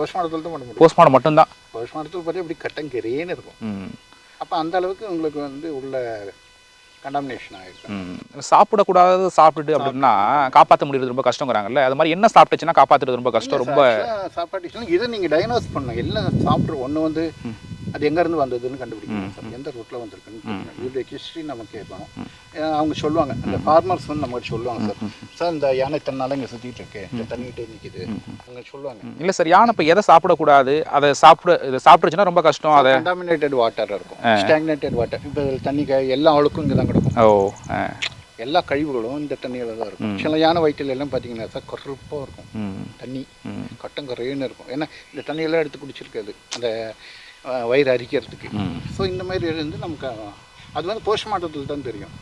போஸ்ட்மார்ட்டம் மட்டும்தான். போஸ்ட்மார்ட்டத்தில் பார்த்து அப்படி கட்டங்கரேன்னு இருக்கும். அப்போ அந்த அளவுக்கு உங்களுக்கு வந்து உள்ள கண்டாமினேஷன் ஆகிருக்கும் ம். சாப்பிடக்கூடாது சாப்பிட்டுட்டு அப்படின்னா காப்பாற்ற முடியறது ரொம்ப கஷ்டங்கிறாங்கல்ல. அது மாதிரி என்ன சாப்பிட்டுச்சுன்னா காப்பாற்றுறது ரொம்ப கஷ்டம் ரொம்ப சாப்பாட்டு இதை நீங்கள் டயக்னோஸ் பண்ணணும். எல்லாம் சாப்பிட்ற ஒன்று வந்து அது எங்கேருந்து வந்ததுன்னு கண்டுபிடிக்கணும் சார். எந்த ரூட்டில் வந்திருக்குன்னு. இதோடைய ஹிஸ்ட்ரி நம்ம கேட்கணும். அவங்க சொல்லுவாங்க. இந்த ஃபார்மர்ஸ் வந்து நம்மகிட்ட சொல்லுவாங்க சார். சார் இந்த யானை தன்னால இங்கே சுற்றிட்டு இருக்கு. இந்த தண்ணிக்கிட்டே நிற்கிது அவங்க சொல்லுவாங்க. இல்லை சார் யானை இப்போ எதை சாப்பிடக்கூடாது? அதை சாப்பிட இதை சாப்பிட்டுச்சுன்னா ரொம்ப கஷ்டம். அதை கண்டாமினேட்டட் வாட்டர் இருக்கும். ஸ்டாக்னேட்டட் வாட்டர் இப்போ இதில் தண்ணி க- எல்லா அழுக்கும் இங்கே தான் கிடக்கும். ஓ எல்லா கழிவுகளும் இந்த தண்ணியில் தான் இருக்கும். சில யானை வயிற்றுல எல்லாம் பார்த்தீங்கன்னா சார் கருப்பாக இருக்கும். தண்ணி. ம். கட்டங்கரைன்னு இருக்கும். ஏன்னா இந்த தண்ணியெல்லாம் எடுத்து குடிச்சிருக்காது. அந்த வயிறு அரிக்கிறதுக்கு. ஸோ இந்த மாதிரி இருந்து நமக்கு அது வந்து போஸ்ட்மார்ட்டத்தில் தான் தெரியும்.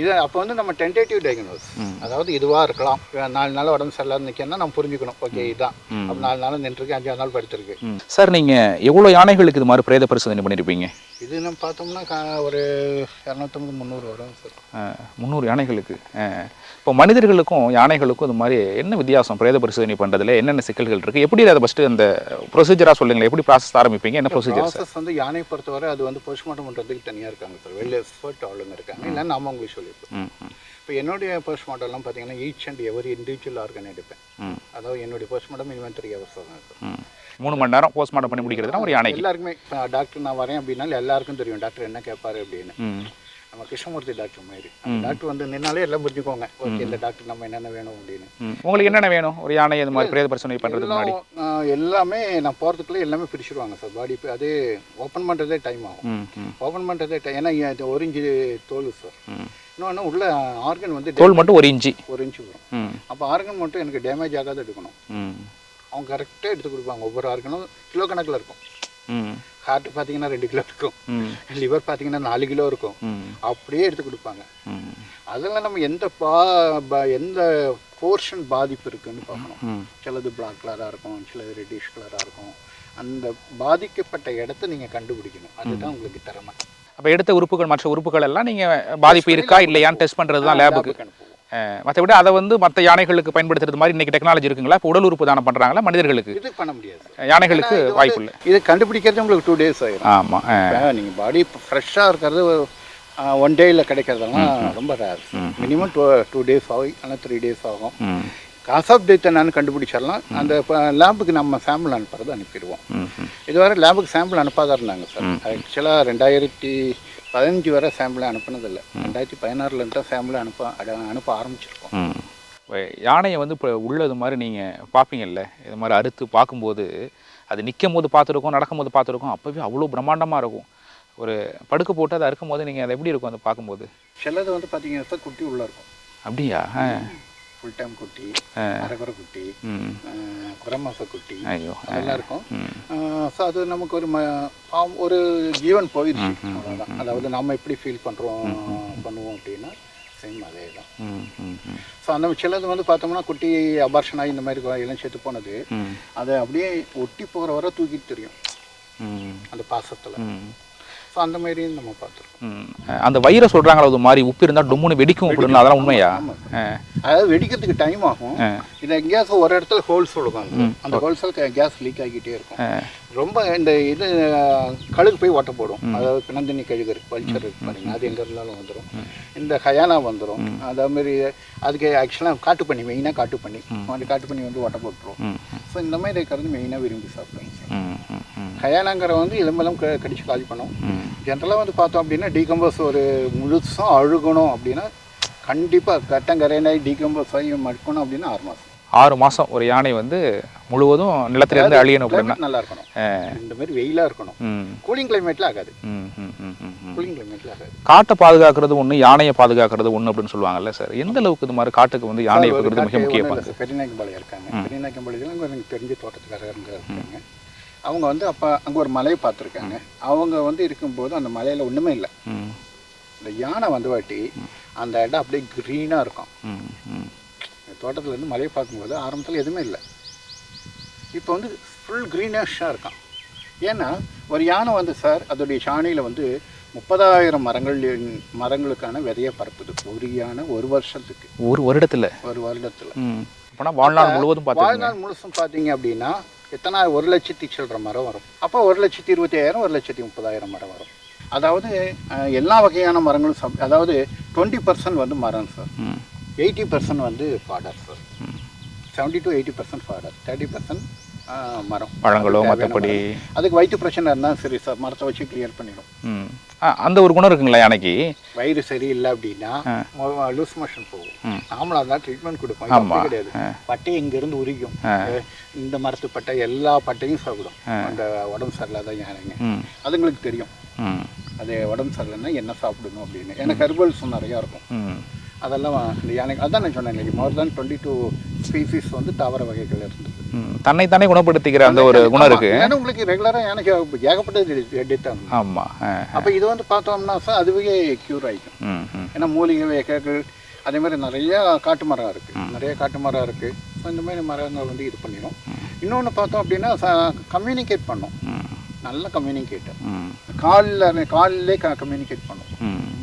இது அப்போ வந்து நம்ம டென்டேட்டிவ் டயக்னோஸ் அதாவது இதுவாக இருக்கலாம். நாலு நாள் உடம்பு சரியில்லாத நிற்கனா நம்ம புரிஞ்சுக்கணும். ஓகே இதுதான் அப்போ நாலு நாள் நின்றுருக்கு அஞ்சாறு நாள் படுத்திருக்கு. சார் நீங்கள் எவ்வளோ யானைகளுக்கு இது மாதிரி பிரேத பரிசோதனை பண்ணியிருப்பீங்க இது நம்ம பார்த்தோம்னா ஒரு இரநூத்தம்பது முந்நூறு வரும் சார். முந்நூறு யானைகளுக்கு. இப்போ மனிதர்களுக்கும் யானைகளுக்கும் இது மாதிரி என்ன வித்தியாசம்? பிரேத பரிசோதனை பண்ணுறதுல என்னென்ன சிக்கல்கள் இருக்குது எப்படி அதை ஃபஸ்ட்டு அந்த ப்ரொசீஜராக சொல்லுங்களேன். எப்படி ப்ராசஸ் ஆரம்பிப்பீங்க? என்ன ப்ரொசீஜர் ப்ராசஸ் வந்து யானை பொறுத்தவரை அது வந்து போஸ்ட்மார்ட்டம் பண்ணுறதுக்கு தனியாக இருக்காங்க சார் வெளில எக்ஸ்பர்ட் ஆளுங்க இருக்காங்க. இல்லை நாம உங்களுக்கு சொல்லியிருப்போம் ம் ம். இப்போ என்னுடைய போஸ்ட்மார்ட்டம்லாம் பார்த்தீங்கன்னா each and every individual organ எடுப்பேன். அதாவது என்னுடைய போஸ்ட்மார்ட்டம் மினிமம் த்ரீ ஹவர்ஸ் தான் சார் மூணு மணி நேரம் போஸ்ட்மார்ட்டம் பண்ணி முடிக்கிறதுனா ஒரு யானைக்கு. எல்லாருக்குமே டாக்டர் நான் வரேன் அப்படின்னாலும் எல்லாருக்கும் தெரியும். டாக்டர் என்ன கேட்பாரு அப்படின்னு. நம்ம கிருஷ்ணமூர்த்தி டாக்டர் மாதிரி. அந்த டாக்டர் வந்து நின்னாலே எல்லாம் புரிஞ்சுக்கோங்க ஓகே இந்த டாக்டர் நம்ம என்னென்ன வேணும் அப்படின்னு. உங்களுக்கு என்னென்ன வேணும்? ஒரு யானை இது மாதிரி பிரேத பரிசோதனை முன்னாடி. எல்லாம், நான் போகிறதுக்குள்ளே எல்லாமே பிரிச்சுருவாங்க சார். பாடி அது ஓப்பன் பண்ணுறதே டைம் ஆகும். ஓப்பன் பண்ணுறதே டைம் ஏன்னா இது ஒரு இன்ச்சு தோல் சார். இன்னொன்று உள்ள ஆர்கன் வந்து தோல் மட்டும் ஒரு இன்ச்சு. ஒரு இன்ச்சு வரும். அப்போ ஆர்கன் மட்டும் எனக்கு டேமேஜ் ஆகாத எடுக்கணும். அவங்க கரெக்டாக எடுத்து கொடுப்பாங்க. ஒவ்வொரு ஆர்கனும் கிலோ கணக்கில் இருக்கும். ஹார்ட் பார்த்தீங்கன்னா ரெண்டு கிலோ இருக்கும். லிவர் பார்த்தீங்கன்னா நாலு கிலோ இருக்கும். அப்படியே எடுத்து கொடுப்பாங்க. அதில் நம்ம எந்த பா எந்த போர்ஷன் பாதிப்பு இருக்குன்னு பார்க்கணும். சிலது பிளாக் கலராக இருக்கும் சிலது ரெட்டிஷ் கலராக இருக்கும். அந்த பாதிக்கப்பட்ட இடத்த நீங்கள் கண்டுபிடிக்கணும். அதுதான் உங்களுக்கு திறமை. அப்போ எடுத்த உறுப்புகள் மற்ற உறுப்புகள் எல்லாம் நீங்கள் பாதிப்பு இருக்கா இல்லையான்னு டெஸ்ட் பண்ணுறது தான் லேபுக்கு மற்றபடி அதை வந்து மற்ற யானைகளுக்கு பயன்படுத்துறது மாதிரி இன்னைக்கு டெக்னாலஜி இருக்குங்களா? இப்போ உடல் உறுப்பு தானம் பண்ணுறாங்களா மனிதர்களுக்கு? இது பண்ண முடியாது. யானைகளுக்கு வாய்ப்பு இல்லை. இது கண்டுபிடிக்கிறது உங்களுக்கு டூ டேஸ் ஆயிரும். ஆமாம் நீங்கள் பாடி ஃப்ரெஷ்ஷாக இருக்கிறது ஒன் டேயில் கிடைக்கிறதெல்லாம் ரொம்ப rare minimum two two days ஆகும் ஆனால் த்ரீ டேஸ் ஆகும். காஸ் ஆஃப் டெத் என்னன்னு கண்டுபிடிச்சிடலாம். அந்த லேபுக்கு நம்ம சாம்பிள் அனுப்புறது அனுப்பிடுவோம். இதுவரை லேபுக்கு சாம்பிள் அனுப்பாத இருந்தாங்க சார் ஆக்சுவலாக ரெண்டாயிரத்தி பதினஞ்சு வரை சாம்பிளை அனுப்புனதில்லை. ரெண்டாயிரத்தி பதினாறுலேருந்து தான் சாம்பிளை அனுப்ப அனுப்ப ஆரம்பிச்சிருக்கோம். யானையை வந்து இப்போ உள்ளது மாதிரி நீங்கள் பார்ப்பீங்கல்ல? இது மாதிரி அறுத்து பார்க்கும்போது அது நிற்கும் போது பார்த்துருக்கோம் நடக்கும்போது பார்த்துருக்கோம் அப்போவே அவ்வளோ பிரம்மாண்டமாக இருக்கும். ஒரு படுக்க போட்டு அதை அறுக்கும் போது நீங்கள் அது எப்படி இருக்கும் அதை பார்க்கும்போது? சிலது வந்து பார்த்தீங்கன்னா குட்டி உள்ளே இருக்கும். அப்படியா? ஃபுல் டைம் குட்டி. அரகுர குட்டி குரமாச குட்டி. அதெல்லாம் இருக்கும். ஸோ அது நமக்கு ஒரு ஒரு ஜீவன் போயிடுச்சு. அவ்வளோதான் அதாவது நம்ம எப்படி ஃபீல் பண்ணுறோம் பண்ணுவோம் அப்படின்னா சேம் அதே தான் ஸோ அந்த சிலது வந்து பார்த்தோம்னா குட்டி அபார்ஷன் ஆகி இந்த மாதிரி எல்லாம் செத்து போனது அதை அப்படியே ஒட்டி போகிற வரை தூக்கிட்டு தெரியும். அந்த பாசத்தில். ஸோ அந்த மாதிரி நம்ம பார்த்துருக்கோம். அந்த வயிறை சொல்கிறாங்களா அது மாதிரி உப்பு இருந்தால் டொம்முன்னு வெடிக்கும் அப்படின்னு அதெல்லாம் உண்மையா? அதாவது வெடிக்கிறதுக்கு டைம் ஆகும். இது எங்கேயாச்சும் ஒரு இடத்துல ஹோல்ஸ் விழுகும். அந்த ஹோல்ஸில் கேஸ் லீக் ஆகிக்கிட்டே இருக்கும். ரொம்ப இந்த இது கழுகு போய் ஓட்ட போடும். அதாவது பிணந்தண்ணி கழுகு இருக்கு பல்ச்சர் இருக்கு பாருங்க. அது எங்கே இருந்தாலும் வந்துடும் இந்த ஹயானா வந்துடும் அதே மாதிரி அதுக்கு ஆக்சுவலாக காட்டு பண்ணி மெயினாக காட்டு பண்ணி. அந்த காட்டு பண்ணி வந்து ஓட்ட போட்டுரும். ஸோ இந்த மாதிரி இருக்கிறது மெயினாக விரும்பி சாப்பிடுவாங்க ஹயானாங்கிற வந்து எலும்பெல்லாம் கடிச்சு காலி பண்ணும். ஜென்ரலாக வந்து பார்த்தோம் அப்படின்னா டீகம்போஸ் ஒரு முழுசும் அழுகணும் அப்படின்னா கண்டிப்பாக கட்டங்கரைனாய் டீகம்போஸ் ஆகி மட்கணும் அப்படின்னா ஆறு மாதம் ஆறு மாதம் ஒரு யானை வந்து முழுவதும் நிலத்திலிருந்து அழியணும் அப்படின்னா. நல்லா இருக்கணும். இந்த மாதிரி வெயிலாக இருக்கணும். கூலிங் கிளைமேட்டில் ஆகாது. ம் ம் ம் ம் ம். புள்ளிங்களை மெட்டில் ஆகாது. காட்டை பாதுகாக்கிறது ஒன்று யானையை பாதுகாக்கிறது ஒன்று அப்படின்னு சொல்லுவாங்கல்ல சார்? எந்த அளவுக்கு இது மாதிரி காட்டுக்கு வந்து யானையை ஒரு பகிர்ந்து மிக முக்கிய பங்கு? பெரியநாயக்கம்பாளையம் இருக்காங்க. பெரியநாயக்கம்பாளையத்தில் அங்கே எனக்கு தெரிஞ்ச தோட்டத்துக்காரங்க இருக்காங்க. அவங்க வந்து அப்போ அங்கே ஒரு மலையை பார்த்துருக்காங்க. அவங்க வந்து இருக்கும்போது அந்த மலையில் ஒன்றுமே இல்லை. இந்த யானை வந்து வாட்டி அந்த இடம் அப்படியே க்ரீனாக இருக்கும். ம் ம் தோட்டத்தில் இருந்து மலையை பார்க்கும்போது ஆரம்பத்தில் எதுவுமே இல்லை. இப்போ வந்து ஃபுல் க்ரீனிஷாக இருக்கான். ஏன்னா ஒரு யானை வந்து சார் அதோடைய சாணியில் வந்து முப்பதாயிரம் மரங்கள் மரங்களுக்கான விதையை பரப்புது. ஒரு யானை ஒரு வருஷத்துக்கு. ஒரு வருடத்தில்? ஒரு வருடத்தில். அப்போனா வாழ்நாள் முழுவதும் வாழ்நாள் முழுசும் பார்த்தீங்க அப்படின்னா எத்தனை ஒரு லட்சத்தி சில்லற மரம் வரும். அப்போ ஒரு லட்சத்தி இருபத்தி ஐயாயிரம் ஒரு லட்சத்தி முப்பதாயிரம் மரம் வரும். அதாவது எல்லா வகையான மரங்களும் அதாவது டுவெண்ட்டி பர்சன்ட் வந்து மரம் சார் எயிட்டி பர்சன்ட் வந்து fodder sir seventy to eighty percent fodder thirty percent மரம். பழங்களோ மற்றபடி. அதுக்கு வயிற்று பிரச்சனை இருந்தால் சரி சார் மரத்தை வச்சு கிளியர் பண்ணிடும். அந்த ஒரு குணம் இருக்குங்களா யானைக்கு? வயிறு சரியில்லை அப்படின்னா லூஸ் மோஷன் போகும். நாமளாக தான் ட்ரீட்மெண்ட் கொடுப்போம். கிடையாது. பட்டை இங்கேருந்து உரிக்கும்? இந்த மரத்து பட்டை எல்லா பட்டையும் சாப்பிடும். அந்த உடம்பு சரியில்லாத யானைங்க. அதுங்களுக்கு தெரியும். அது உடம்பு சரியில்லைன்னா என்ன சாப்பிடணும் அப்படின்னு. எனக்கு ஹெர்பல்ஸ் நிறையா இருக்கும். அதெல்லாம் இந்த யானைக்கு அதான் நான் சொன்னேன் இன்னைக்கு more than twenty two species வந்து தாவர வகைகள் இருந்தது. ம் தன்னைத்தானே குணப்படுத்திக்கிற அந்த ஒரு குணம் இருக்கு. ஏன்னா உங்களுக்கு ரெகுலராக எனக்கு ஏகப்பட்டது டெத் ஆகும். ஆமாம் அப்போ இது வந்து பார்த்தோம்னா சார் அதுவே க்யூர் ஆகிக்கும் ஏன்னா மூலிகை வகைகள் அதே மாதிரி நிறைய காட்டு மரம் இருக்குது நிறைய காட்டு மரம் இருக்குது இந்த மாதிரி மரங்கள் வந்து இது பண்ணிடும் இன்னொன்று பார்த்தோம் அப்படின்னா கம்யூனிகேட் பண்ணும். நல்ல கம்யூனிகேட்டர் ம். காலில் காலிலே கம்யூனிகேட் பண்ணும்.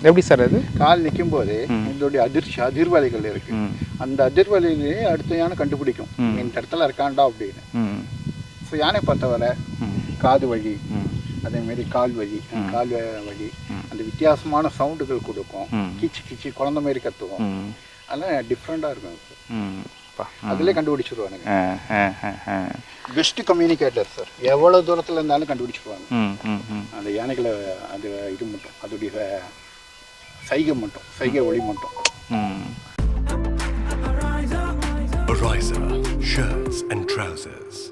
எப்படி சார் அது? கால் நிற்கும் போது இதோடைய அதிர்ச்சி அதிர்வலைகள் இருக்கு. அந்த அதிர்வலையிலேயே அடுத்த யானை கண்டுபிடிக்கும். இந்த இடத்துல இருக்காண்டா அப்படின்னு. ஸோ யானை பொறுத்தவரை ம். காது வழி அதே மாதிரி கால் வழி கால் வழி அந்த வித்தியாசமான சவுண்டுகள் கொடுக்கும். கிச்சு கிச்சு குழந்த மாதிரி கத்துவோம் அதெல்லாம் டிஃப்ரெண்ட்டாக இருக்கும். ம். அப்பா அதிலே கண்டுபிடிச்சிருவானுங்க. பெஸ்ட் கம்யூனிகேட்டர் சார் எவ்வளோ தூரத்தில் இருந்தாலும் கண்டுபிடிச்சிருவாங்க. அந்த யானைகளை அது இது மட்டும். அதோடைய சைகை மட்டும் சைகை ஒளி மட்டும் ம் Ariza, shirts and trousers.